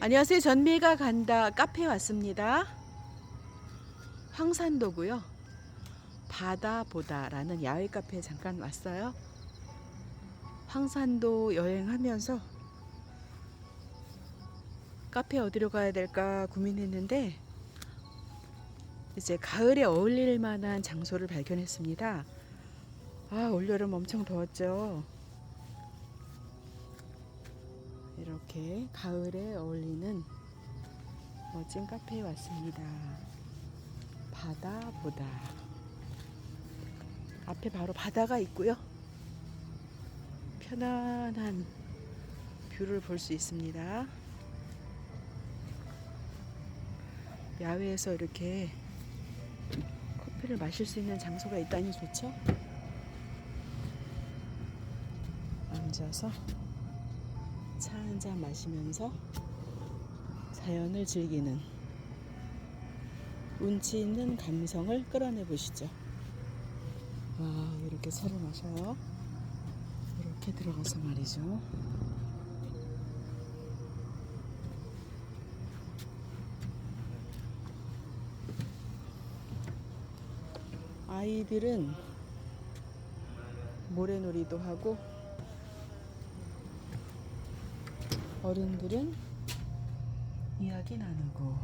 안녕하세요. 전미가 간다 카페 왔습니다. 황산도고요. 바다 보다라는 야외 카페에 잠깐 왔어요. 황산도 여행하면서 카페 어디로 가야 될까 고민했는데 이제 가을에 어울릴 만한 장소를 발견했습니다. 아, 올여름 엄청 더웠죠. 이렇게 가을에 어울리는 멋진 카페에 왔습니다. 바다 보다. 앞에 바로 바다가 있고요. 편안한 뷰를 볼 수 있습니다. 야외에서 이렇게 커피를 마실 수 있는 장소가 있다니 좋죠? 앉아서 차 한 잔 마시면서 자연을 즐기는 운치 있는 감성을 끌어내 보시죠. 와, 이렇게 차를 마셔요. 이렇게 들어가서 말이죠. 아이들은 모래놀이도 하고 어른들은 이야기 나누고